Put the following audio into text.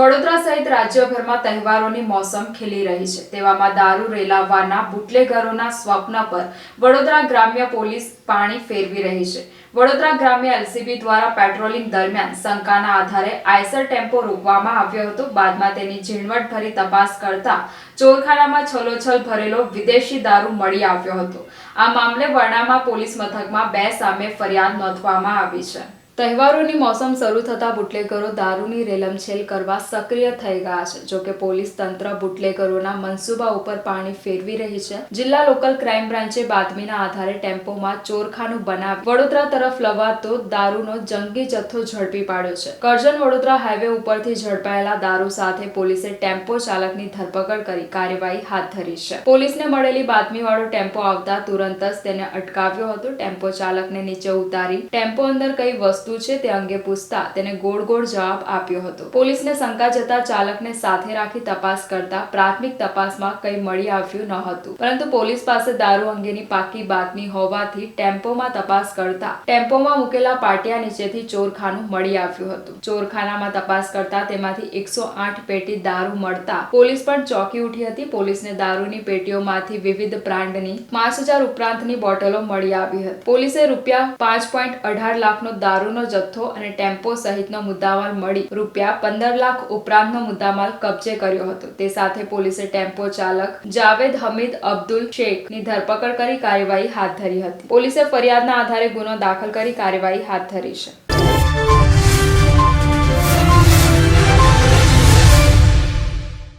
વડોદરા સહિત રાજ્યભરમાં તહેવારોની મોસમ ખીલી રહી છે. તેવામાં દારૂ રેલાવવાના બુટલેગરોના સ્વપ્ન પર વડોદરા ગ્રામ્ય પોલીસ પાણી ફેરવી રહી છે. વડોદરા ગ્રામ્ય એલસીબી દ્વારા પેટ્રોલિંગ દરમિયાન શંકાના આધારે આઈસર ટેમ્પો રોકવામાં આવ્યો હતો. બાદમાં તેની ઝીણવટભરી તપાસ કરતા ચોરખાનામાં છલોછલ ભરેલો વિદેશી દારૂ મળી આવ્યો હતો. આ મામલે વરણામાં પોલીસ મથકમાં બે સામે ફરિયાદ નોંધવામાં આવી છે. તહેવારોની મોસમ શરૂ થતાં બુટલેગરો દારૂની રેલમછેલ કરવા સક્રિય થઈ ગયા છે. જોકે પોલીસ તંત્ર બુટલેગરોના મનસૂબા ઉપર પાણી ફેરવી રહી છે. જિલ્લા લોકલ ક્રાઇમ બ્રાન્ચે બાતમીના આધારે ટેમ્પોમાં ચોરખાનું બનાવી વડોદરા તરફ લવાતો દારૂનો જંગી જથ્થો ઝડપી પાડ્યો છે. કરજણ વડોદરા હાઈવે ઉપરથી ઝડપાયેલા દારૂ સાથે પોલીસે ટેમ્પો ચાલકની ધરપકડ કરી કાર્યવાહી હાથ ધરી છે. પોલીસને મળેલી બાતમીવાળો ટેમ્પો આવતા તુરંત જ તેને અટકાવ્યો હતો. ટેમ્પો ચાલકને નીચે ઉતારી ટેમ્પો અંદર કઈ વસ્તુ છે તે અંગે પૂછતા તેને ગોળ ગોળ જવાબ આપ્યો હતો. પોલીસને શંકા જતા ચાલકને સાથે રાખી તપાસ કરતા પ્રાથમિક તપાસમાં કંઈ મળી આવ્યું ન હતું. પરંતુ પોલીસ પાસે દારૂ અંગેની પાકી બાતમી હોવાથી ટેમ્પોમાં તપાસ કરતા ટેમ્પોમાં મૂકેલા પાટિયા નીચેથી ચોરખાનું મળી આવ્યું હતું. ચોરખાનામાં તપાસ કરતા તેમાંથી એકસો આઠ પેટી દારૂ મળતા પોલીસ પણ ચોંકી ઉઠી હતી. પોલીસને દારૂની પેટીઓમાંથી વિવિધ બ્રાન્ડની પાંચ હજાર ઉપરાંતની બોટલો મળી આવી હતી. પોલીસે રૂપિયા પાંચ પોઈન્ટ અઢાર લાખનો દારૂનો જથ્થો અને ટેમ્પો સહિતનો મુદ્દામાલ મળી રૂપિયા પંદર લાખ ઉપરાંતનો મુદ્દામાલ કબજે કર્યો હતો. તે સાથે પોલીસે ટેમ્પો ચાલક જાવેદ હમીદ અબ્દુલ શેખની ધરપકડ કરી કાર્યવાહી હાથ ધરી હતી. પોલીસે ફરિયાદના આધારે ગુનો દાખલ કરી કાર્યવાહી હાથ ધરી છે.